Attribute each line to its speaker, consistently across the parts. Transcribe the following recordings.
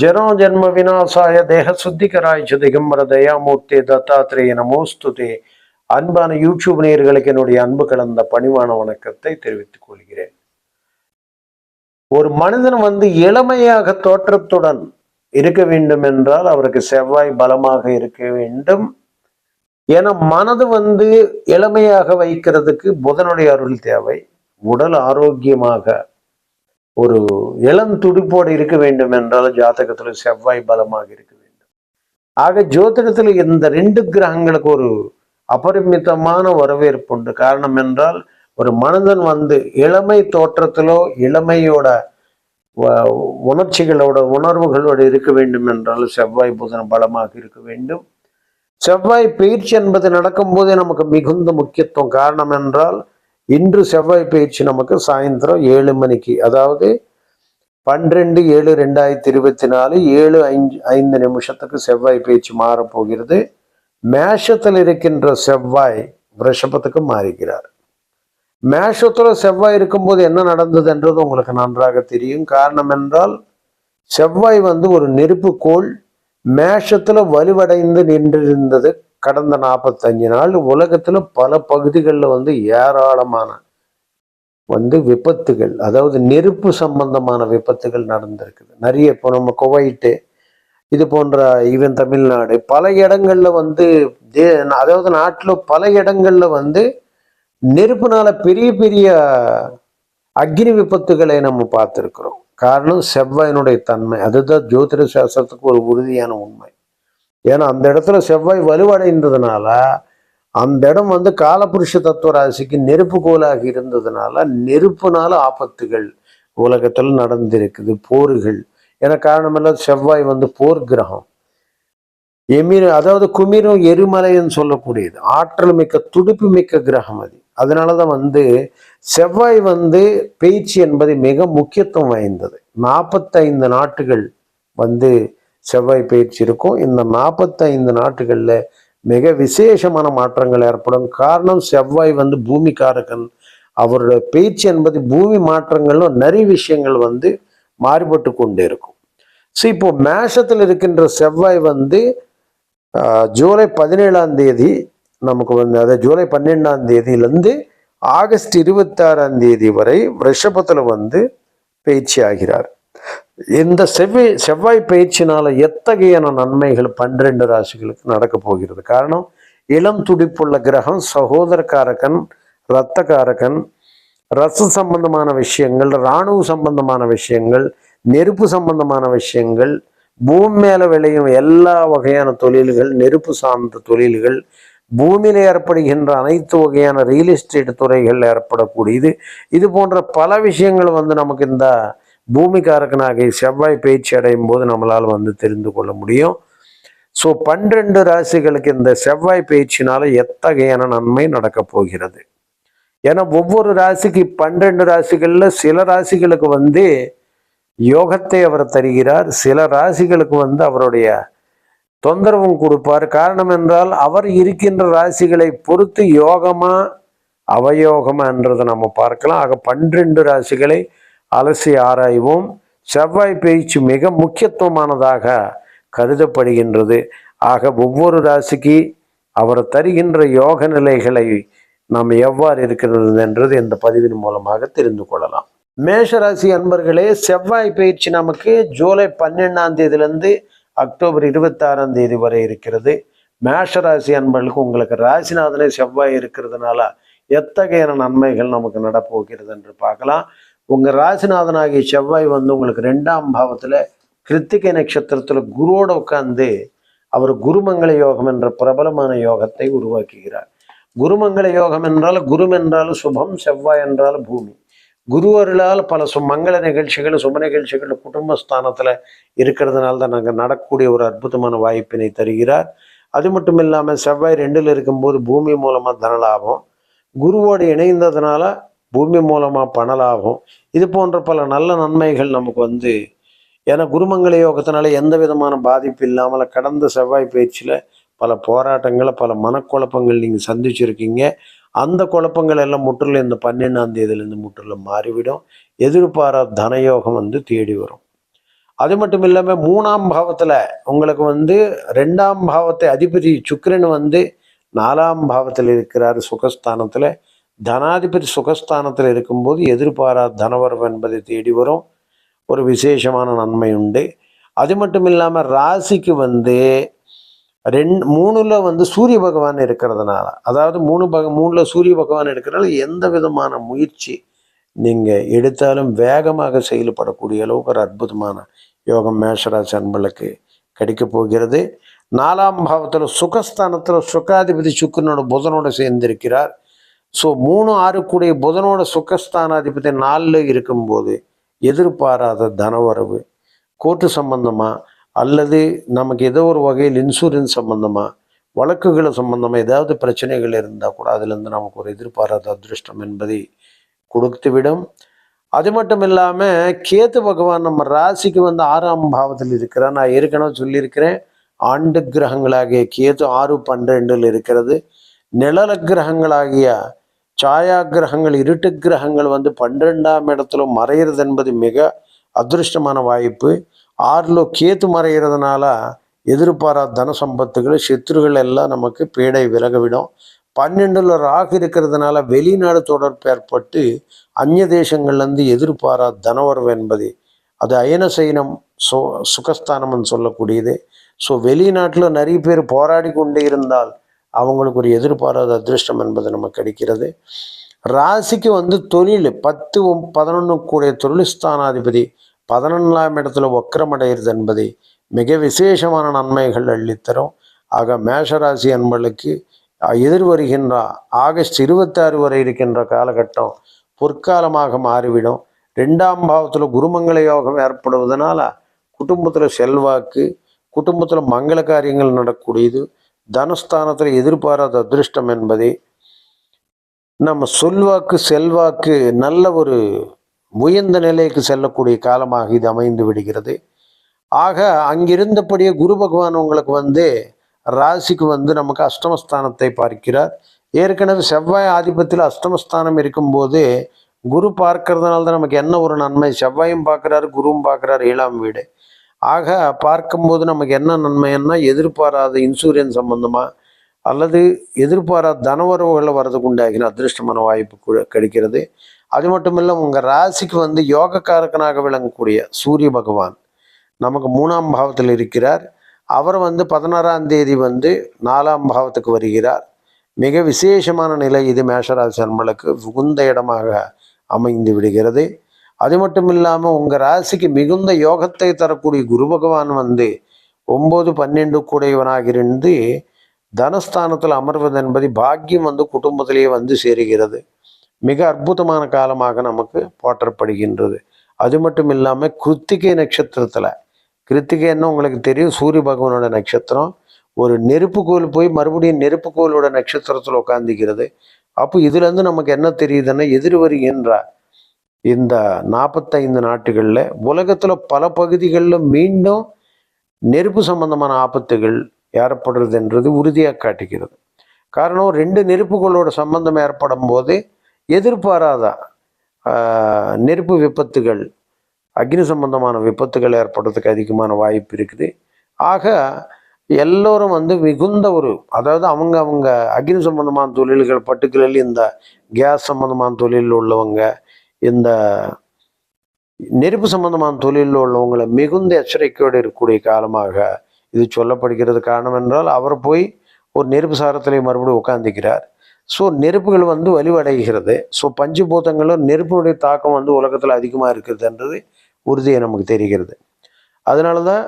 Speaker 1: ஜனோ ஜன்ம வினாசாய தேக சுத்திகராய்ச்ச திகம்பர தயாமூர்த்தி தத்தாத்திரேய நமோஸ்துதே அன்பான யூடியூப் நேயர்களுக்கு என்னுடைய அன்பு கலந்த பணிவான வணக்கத்தை தெரிவித்துக் கொள்கிறேன். ஒரு மனிதன் வந்து இளமையாக தோற்றத்துடன் இருக்க வேண்டும் என்றால் அவருக்கு செவ்வாய் பலமாக இருக்க வேண்டும். ஏன்னா மனது வந்து இளமையாக வைக்கிறதுக்கு புதனுடைய அருள் தேவை. உடல் ஆரோக்கியமாக ஒரு இளம் துடிப்போடு இருக்க வேண்டும் என்றால் ஜாதகத்தில் செவ்வாய் பலமாக இருக்க வேண்டும். ஆக ஜோதிடத்தில் இந்த ரெண்டு கிரகங்களுக்கு ஒரு அபரிமிதமான வரவேற்பு உண்டு. காரணம் என்றால் ஒரு மனிதன் வந்து இளமை தோற்றத்திலோ இளமையோட வ- உணர்ச்சிகளோட உணர்வுகளோடு இருக்க வேண்டும் என்றால் செவ்வாய் புதன் பலமாக இருக்க வேண்டும். செவ்வாய் பயிற்சி என்பது நடக்கும்போதே நமக்கு மிகுந்த முக்கியத்துவம். காரணம் என்றால் இன்று செவ்வாய் பயிற்சி நமக்கு சாயந்தரம் ஏழு மணிக்கு அதாவது பன்னிரெண்டு ஏழு ரெண்டாயிரத்தி இருபத்தி நாலு ஏழு ஐந்து ஐந்து நிமிஷத்துக்கு செவ்வாய் பயிற்சி மாறப்போகிறது. மேஷத்தில் இருக்கின்ற செவ்வாய் ரிஷபத்துக்கு மாறுகிறார். மேஷத்துல செவ்வாய் இருக்கும்போது என்ன நடந்தது என்றது உங்களுக்கு நன்றாக தெரியும். காரணம் என்றால் செவ்வாய் வந்து ஒரு நெருப்பு கோள் மேஷத்துல வலுவடைந்து நின்றிருந்தது கடந்த நாற்பத்தஞ்சு நாள். உலகத்துல பல பகுதிகளில் வந்து ஏராளமான வந்து விபத்துகள் அதாவது நெருப்பு சம்பந்தமான விபத்துகள் நடந்திருக்குது. நிறைய இப்போ நம்ம குவைட்டு இது போன்ற ஈவன் தமிழ்நாடு பல இடங்களில் வந்து தே- அதாவது நாட்டில் பல இடங்களில் வந்து நெருப்புனால பெரிய பெரிய அக்னி விபத்துகளை நம்ம பார்த்துருக்குறோம். காரணம் செவ்வாயினுடைய தன்மை. அதுதான் ஜோதிட சாஸ்திரத்துக்கு ஒரு உறுதியான உண்மை. ஏன்னா அந்த இடத்துல செவ்வாய் வலுவடைந்ததுனால அந்த இடம் வந்து காலபுருஷ தத்துவ ராசிக்கு நெருப்பு கோலாக இருந்ததுனால நெருப்புனால ஆபத்துகள் உலகத்தில் நடந்திருக்குது போர்கள். என காரணமெல்லாம் செவ்வாய் வந்து போர் கிரகம் எமிர் அதாவது குமிரும் எரிமலைன்னு சொல்லக்கூடியது. ஆற்றல் மிக்க துடிப்பு மிக்க கிரகம் அது. அதனால தான் வந்து செவ்வாய் வந்து பேச்சு என்பது மிக முக்கியத்துவம் வாய்ந்தது. நாற்பத்தைந்து நாட்டுகள் வந்து செவ்வாய் பயிற்சி இருக்கும். இந்த நாற்பத்தைந்து நாட்டுகளில் மிக விசேஷமான மாற்றங்கள் ஏற்படும். காரணம் செவ்வாய் வந்து பூமிக்காரகன். அவருடைய பேச்சு என்பது பூமி மாற்றங்களும் நிறைய விஷயங்கள் வந்து மாறுபட்டு கொண்டே இருக்கும். ஸோ இப்போ மேஷத்தில் இருக்கின்ற செவ்வாய் வந்து ஜூலை பதினேழாம் தேதி நமக்கு வந்து அதாவது ஜூலை பன்னெண்டாம் தேதியிலேருந்து ஆகஸ்ட் இருபத்தாறாம் தேதி வரை ரிஷபத்தில் வந்து பயிற்சி ஆகிறார். இந்த செவ்வாய் செவ்வாய் பயிற்சினால எத்தகையான நன்மைகள் பன்னிரண்டு ராசிகளுக்கு நடக்க போகிறது? காரணம் இளம் துடிப்புள்ள கிரகம் சகோதரக்காரகன் இரத்தக்காரகன் ரச சம்பந்தமான விஷயங்கள் இராணுவ சம்பந்தமான விஷயங்கள் நெருப்பு சம்பந்தமான விஷயங்கள் பூமி மேல விளையும் எல்லா வகையான தொழில்கள் நெருப்பு சார்ந்த தொழில்கள் பூமியில் ஏற்படுகின்ற அனைத்து வகையான ரியல் எஸ்டேட் துறைகள் ஏற்படக்கூடியது. இது போன்ற பல விஷயங்கள் வந்து நமக்கு இந்த பூமிக்காரகனாகிய செவ்வாய் பயிற்சி அடையும் போது நம்மளால் வந்து தெரிந்து கொள்ள முடியும். ஸோ பன்னிரண்டு ராசிகளுக்கு இந்த செவ்வாய் பயிற்சினால எத்தகையான நன்மை நடக்கப் போகிறது? ஏன்னா ஒவ்வொரு ராசிக்கு பன்னிரெண்டு ராசிகளில் சில ராசிகளுக்கு வந்து யோகத்தை அவர் தருகிறார். சில ராசிகளுக்கு வந்து அவருடைய தொந்தரவும் கொடுப்பார். காரணம் என்றால் அவர் இருக்கின்ற ராசிகளை பொறுத்து யோகமா அவயோகமா என்றதை நம்ம பார்க்கலாம். ஆக பன்னிரண்டு ராசிகளை அலசி ஆராய்வோம். செவ்வாய் பயிற்சி மிக முக்கியத்துவமானதாக கருதப்படுகின்றது. ஆக ஒவ்வொரு ராசிக்கு அவர் தருகின்ற யோக நிலைகளை நாம் எவ்வாறு இருக்கிறது என்றது இந்த பதிவின் மூலமாக தெரிந்து கொள்ளலாம். மேஷராசி அன்பர்களே செவ்வாய் பயிற்சி நமக்கு ஜூலை பன்னெண்டாம் தேதியிலேருந்து அக்டோபர் இருபத்தாறாம் தேதி வரை இருக்கிறது. மேஷராசி அன்பர்களுக்கு உங்களுக்கு ராசிநாதனே செவ்வாய் இருக்கிறதுனால எத்தகைய நன்மைகள் நமக்கு நடப்போகிறது என்று பார்க்கலாம். உங்கள் ராசிநாதனாகிய செவ்வாய் வந்து உங்களுக்கு ரெண்டாம் பாவத்தில் கிருத்திகை நட்சத்திரத்தில் குருவோட உட்கார்ந்து அவர் குருமங்கள யோகம் என்ற பிரபலமான யோகத்தை உருவாக்குகிறார். குருமங்கள யோகம் என்றால் குரும் என்றால் சுபம் செவ்வாய் என்றால் பூமி. குரு அருளால் பல சு மங்கள நிகழ்ச்சிகள் சுப நிகழ்ச்சிகள் குடும்பஸ்தானத்தில் இருக்கிறதுனால தான் நாங்கள் நடக்கக்கூடிய ஒரு அற்புதமான வாய்ப்பினை தருகிறார். அது மட்டும் இல்லாமல் செவ்வாய் ரெண்டில் இருக்கும்போது பூமி மூலமாக தனலாபம். குருவோடு இணைந்ததுனால பூமி மூலமாக பணலாபம். இது போன்ற பல நல்ல நன்மைகள் நமக்கு வந்து ஏன்னா குருமங்கள யோகத்தினால எந்த விதமான பாதிப்பு இல்லாமல் கடந்த செவ்வாய் பயிற்சியில் பல போராட்டங்களை பல மனக்குழப்பங்கள் நீங்கள் சந்திச்சிருக்கீங்க. அந்த குழப்பங்கள் எல்லாம் முற்றிலும் இந்த பன்னெண்டாம் தேதியிலேருந்து முற்றிலும் மாறிவிடும். எதிர்பாராத தனயோகம் வந்து தேடி வரும். அது மட்டும் இல்லாமல் மூணாம் பாவத்தில் உங்களுக்கு வந்து ரெண்டாம் பாவத்தை அதிபதி சுக்கரன் வந்து நாலாம் பாவத்தில் இருக்கிறார் சுகஸ்தானத்தில். தனாதிபதி சுகஸ்தானத்தில் இருக்கும்போது எதிர்பாராத தனவரவு என்பதை தேடி வரும். ஒரு விசேஷமான நன்மை உண்டு. அது மட்டும் இல்லாமல் ராசிக்கு வந்து ரெண்டு மூணுல வந்து சூரிய பகவான் இருக்கிறதுனால அதாவது மூணு பக மூணுல சூரிய பகவான் இருக்கிறனால எந்த விதமான முயற்சி நீங்கள் எடுத்தாலும் வேகமாக செயல்படக்கூடிய அளவுக்கு ஒரு அற்புதமான யோகம் மேஷராசி அன்பளுக்கு கிடைக்க போகிறது. நாலாம் பாவத்தில் சுகஸ்தானத்தில் சுகாதிபதி சுக்கரனோட புதனோட சேர்ந்திருக்கிறார். ஸோ மூணு ஆறு கூடிய புதனோட சுகஸ்தானாதிபதி நாலில் இருக்கும்போது எதிர்பாராத தனவரவு கோர்ட்டு சம்பந்தமாக அல்லது நமக்கு ஏதோ ஒரு வகையில் இன்சூரன்ஸ் சம்மந்தமாக வழக்குகள் சம்மந்தமாக ஏதாவது பிரச்சனைகள் இருந்தால் கூட அதுலேருந்து நமக்கு ஒரு எதிர்பாராத அதிருஷ்டம் என்பதை கொடுத்துவிடும். அது மட்டும் இல்லாமல் கேத்து பகவான் நம்ம ராசிக்கு வந்து ஆறாம் பாவத்தில் இருக்கிறார். நான் ஏற்கனவே சொல்லியிருக்கிறேன் ஆண்டு கிரகங்களாகிய கேத்து ஆறு பன்னிரெண்டில் இருக்கிறது. நிழல கிரகங்களாகிய சாயா கிரகங்கள் இருட்டு கிரகங்கள் வந்து பன்னிரெண்டாம் இடத்துல மறையிறது என்பது மிக அதிருஷ்டமான வாய்ப்பு. ஆறில் கேத்து மறைகிறதுனால எதிர்பாராத தன சம்பத்துகள் சத்துருகள் எல்லாம் நமக்கு பேடை விலகவிடும். பன்னெண்டுல ராகு இருக்கிறதுனால வெளிநாடு தொடர்பு ஏற்பட்டு அந்நிய தேசங்கள்லேருந்து எதிர்பாராத தனவரவு என்பது. அது அயனசைனம் சு சுகஸ்தானம்னு சொல்லக்கூடியது. ஸோ வெளிநாட்டில் நிறைய பேர் போராடி கொண்டே இருந்தால் அவங்களுக்கு ஒரு எதிர்பாராத அதிர்ஷ்டம் என்பது நமக்கு கிடைக்கிறது. ராசிக்கு வந்து தொழில் பத்து பதினொன்று கூடிய தொழில்ஸ்தானாதிபதி பதினொன்றாம் இடத்துல வக்கரமடைகிறது என்பதை மிக விசேஷமான நன்மைகள் அள்ளித்தரும். ஆக மேஷராசி அன்பர்களுக்கு எதிர்வருகின்ற ஆகஸ்ட் இருபத்தாறு வரை இருக்கின்ற காலகட்டம் பொற்காலமாக மாறிவிடும். ரெண்டாம் பாவத்தில் குருமங்கள யோகம் ஏற்படுவதனால குடும்பத்தில் செல்வாக்கு குடும்பத்தில் மங்கள காரியங்கள் நடக்கக்கூடியது தனஸ்தானத்தில் எதிர்பாராத அதிர்ஷ்டம் என்பதை நம்ம சொல்வாக்கு செல்வாக்கு நல்ல ஒரு உயர்ந்த நிலைக்கு செல்லக்கூடிய காலமாக இது அமைந்து விடுகிறது. ஆக அங்கிருந்தபடியே குரு பகவான் உங்களுக்கு வந்து ராசிக்கு வந்து நமக்கு அஷ்டமஸ்தானத்தை பார்க்கிறார். ஏற்கனவே செவ்வாய் ஆதிபத்தில் அஷ்டமஸ்தானம் இருக்கும்போது குரு பார்க்கறதுனால தான் நமக்கு என்ன ஒரு நன்மை? செவ்வாயும் பார்க்குறாரு குருவும் பார்க்குறாரு ஏழாம் வீடு. ஆக பார்க்கும்போது நமக்கு என்ன நன்மைன்னா எதிர்பாராத இன்சூரன்ஸ் சம்பந்தமாக அல்லது எதிர்பாராத தனவரவுகளை வரதுக்கு உண்டாகின அதிர்ஷ்டமான வாய்ப்பு கிடைக்கிறது. அது மட்டும் இல்லை உங்கள் ராசிக்கு வந்து யோகக்காரகனாக விளங்கக்கூடிய சூரிய பகவான் நமக்கு மூணாம் பாவத்தில் இருக்கிறார். அவர் வந்து பதினாறாம் தேதி வந்து நாலாம் பாவத்துக்கு வருகிறார். மிக விசேஷமான நிலை இது மேஷராசி நம்மளுக்கு உகுந்த இடமாக அமைந்து விடுகிறது. அது மட்டும் இல்லாமல் உங்கள் ராசிக்கு மிகுந்த யோகத்தை தரக்கூடிய குரு பகவான் வந்து ஒம்பது பன்னெண்டு கூடையவனாக இருந்து தனஸ்தானத்தில் அமர்வது என்பது பாக்கியம் வந்து குடும்பத்திலேயே வந்து சேருகிறது. மிக அற்புதமான காலமாக நமக்கு போற்றப்படுகின்றது. அது மட்டும் இல்லாமல் கிருத்திகை நட்சத்திரத்தில் கிருத்திகைன்னு உங்களுக்கு தெரியும்? சூரிய பகவானோட நட்சத்திரம் ஒரு நெருப்பு கோல் போய் மறுபடியும் நெருப்பு கோலோட நட்சத்திரத்தில் உட்காந்துக்கிறது அப்போ இதுலேருந்து நமக்கு என்ன தெரியுதுன்னா எதிர் வருகின்ற இந்த நாற்பத்தைந்து நாட்டுகளில் உலகத்தில் பல பகுதிகளில் மீண்டும் நெருப்பு சம்பந்தமான ஆபத்துகள் ஏற்படுறதுன்றது உறுதியாக காட்டுகிறது. காரணம் ரெண்டு நெருப்புகளோட சம்பந்தம் ஏற்படும் போது எதிர்பாராத நெருப்பு விபத்துகள் அக்னி சம்பந்தமான விபத்துகள் ஏற்படுறதுக்கு அதிகமான வாய்ப்பு இருக்குது. ஆக எல்லோரும் வந்து மிகுந்த ஒரு அதாவது அவங்க அவங்க அக்னி சம்பந்தமான தொழில்கள் பர்டிகுலர்லி இந்த கேஸ் சம்பந்தமான தொழிலில் உள்ளவங்க இந்த நெருப்பு சம்பந்தமான தொழிலில் உள்ளவங்களை மிகுந்த எச்சரிக்கையோடு இருக்கக்கூடிய காலமாக இது சொல்லப்படுகிறது. காரணம் என்றால் அவர் போய் ஒரு நெருப்பு சாரத்திலே மறுபடியும் உட்காந்துக்கிறார் ஸோ நெருப்புகள் வந்து வலிவடைகிறது. ஸோ பஞ்சபூதங்களும் நெருப்பினுடைய தாக்கம் வந்து உலகத்தில் அதிகமாக இருக்கிறதுன்றது உறுதியை நமக்கு தெரிகிறது. அதனால தான்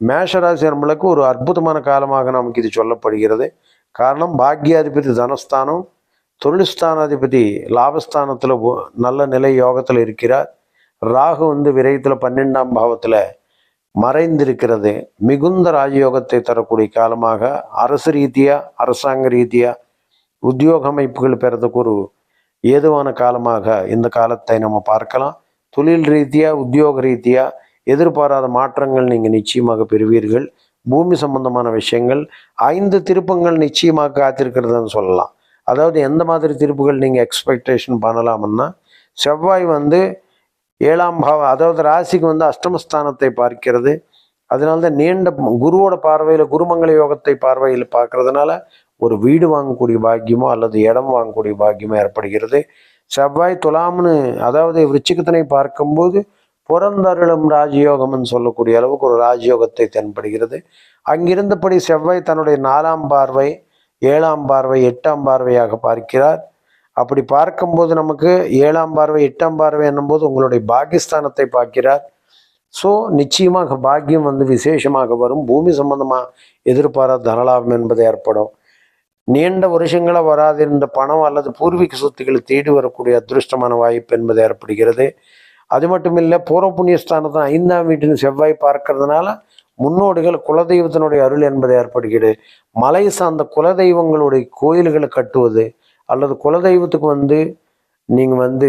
Speaker 1: மேஷராசி நம்மளுக்கு ஒரு அற்புதமான காலமாக நமக்கு இது சொல்லப்படுகிறது. காரணம் பாக்யாதிபதி தனஸ்தானம் தொழில்ஸ்தானாதிபதி லாபஸ்தானத்தில் நல்ல நிலை யோகத்தில் இருக்கிறார். ராகு வந்து விரயத்தில் பன்னெண்டாம் பாவத்தில் மறைந்திருக்கிறது. மிகுந்த ராஜயோகத்தை தரக்கூடிய காலமாக அரசு ரீதியாக அரசாங்க ரீதியாக உத்தியோக அமைப்புகள் பெறதுக்கு ஒரு ஏதுவான காலமாக இந்த காலத்தை நம்ம பார்க்கலாம். தொழில் ரீதியாக உத்தியோக ரீதியாக எதிர்பாராத மாற்றங்கள் நீங்கள் நிச்சயமாக பெறுவீர்கள். பூமி சம்பந்தமான விஷயங்கள் ஐந்து திருப்பங்கள் நிச்சயமாக காத்திருக்கிறதுன்னு சொல்லலாம். அதாவது எந்த மாதிரி திருப்புகள் நீங்கள் எக்ஸ்பெக்டேஷன் பண்ணலாம்னா செவ்வாய் வந்து ஏழாம் பாவம் அதாவது ராசிக்கு வந்து அஷ்டமஸ்தானத்தை பார்க்கிறது. அதனால தான் நீண்ட குருவோட பார்வையில் குருமங்கள யோகத்தை பார்வையில் பார்க்கறதுனால ஒரு வீடு வாங்கக்கூடிய பாக்கியமோ அல்லது இடம் வாங்கக்கூடிய பாக்கியமோ ஏற்படுகிறது. செவ்வாய் துலாம்னு அதாவது விருச்சிகத்தினை பார்க்கும்போது புறந்தருளும் ராஜயோகம்னு சொல்லக்கூடிய அளவுக்கு ஒரு ராஜயோகத்தை தென்படுகிறது. அங்கிருந்தபடி செவ்வாய் தன்னுடைய நாலாம் பார்வை ஏழாம் பார்வை எட்டாம் பார்வையாக பார்க்கிறார். அப்படி பார்க்கும்போது நமக்கு ஏழாம் பார்வை எட்டாம் பார்வை என்னும்போது உங்களுடைய பாகிஸ்தானத்தை பார்க்கிறார். ஸோ நிச்சயமாக பாக்கியம் வந்து விசேஷமாக வரும். பூமி சம்பந்தமாக எதிர்பாராத தனலாபம் என்பது ஏற்படும். நீண்ட வருஷங்களை வராதிருந்த பணம் அல்லது பூர்வீக சொத்துக்களை தேடி வரக்கூடிய அதிருஷ்டமான வாய்ப்பு என்பது ஏற்படுகிறது. அது மட்டும் இல்லை பூர்வ புண்ணியஸ்தானத்தை ஐந்தாம் வீட்டின் செவ்வாய் பார்க்கறதுனால முன்னோடிகள் குலதெய்வத்தினுடைய அருள் என்பது ஏற்படுகிறது. மலை சார்ந்த குலதெய்வங்களுடைய கோயில்களை கட்டுவது அல்லது குலதெய்வத்துக்கு வந்து நீங்கள் வந்து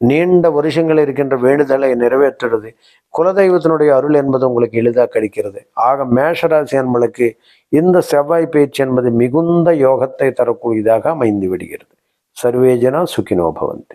Speaker 1: நீண்ட வருஷங்கள் இருக்கின்ற வேண்டுதலை நிறைவேற்றுறது குலதெய்வத்தினுடைய அருள் என்பது உங்களுக்கு எளிதாக கிடைக்கிறது. ஆக மேஷராசி அன்பளுக்கு இந்த செவ்வாய் பேச்சு என்பது மிகுந்த யோகத்தை தரக்கூடியதாக அமைந்து விடுகிறது. சர்வேஜனா சுகினோ பவந்தி.